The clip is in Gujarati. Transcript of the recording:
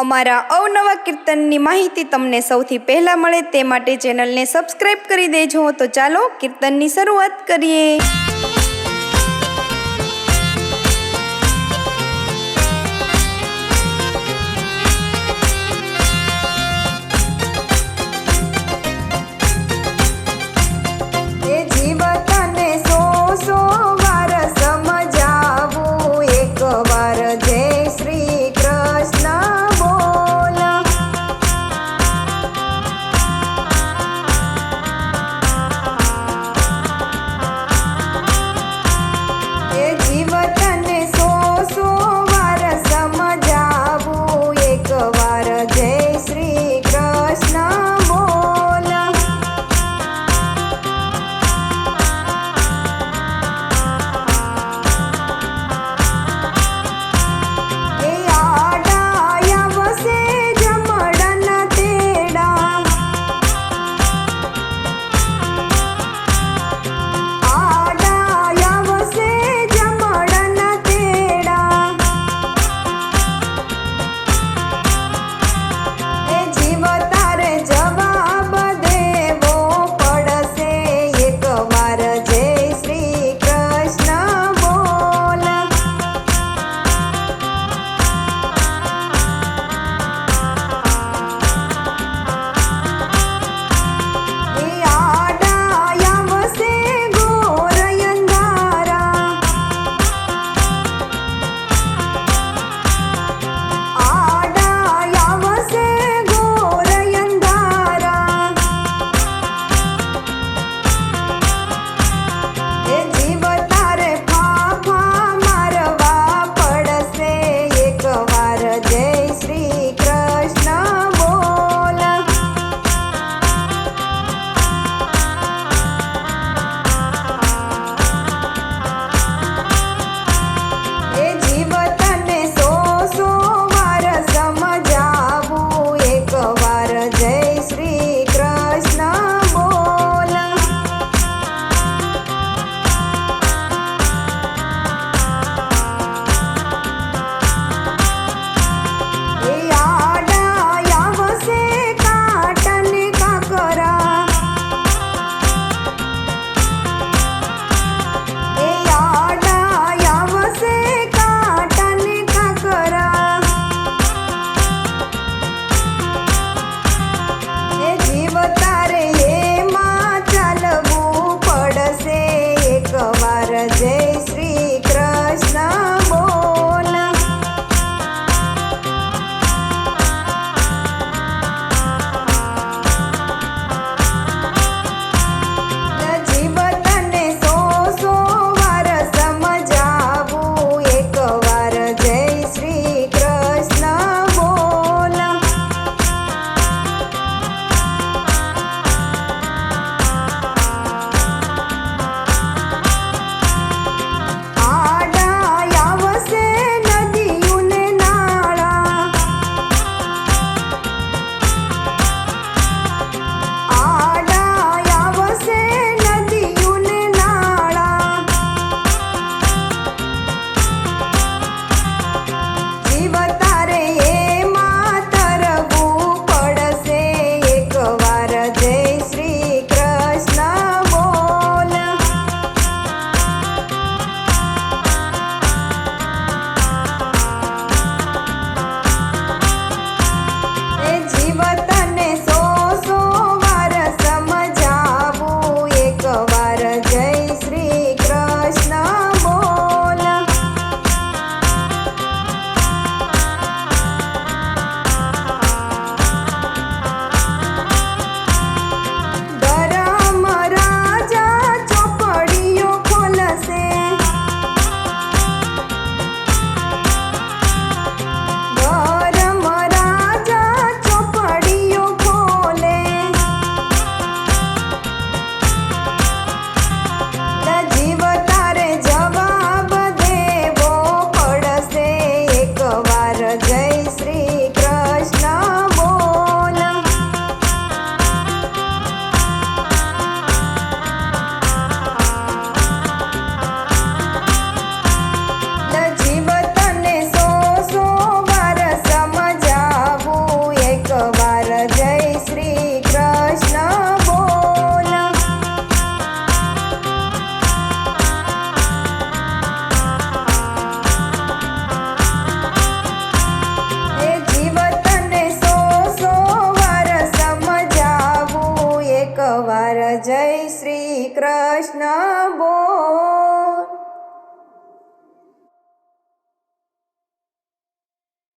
અમારા અવનવા કીર્તનની માહિતી તમને સૌથી પહેલાં મળે તે માટે ચેનલને સબસ્ક્રાઈબ કરી દેજો. તો ચાલો કીર્તનની શરૂઆત કરીએ. જય શ્રી કૃષ્ણ બો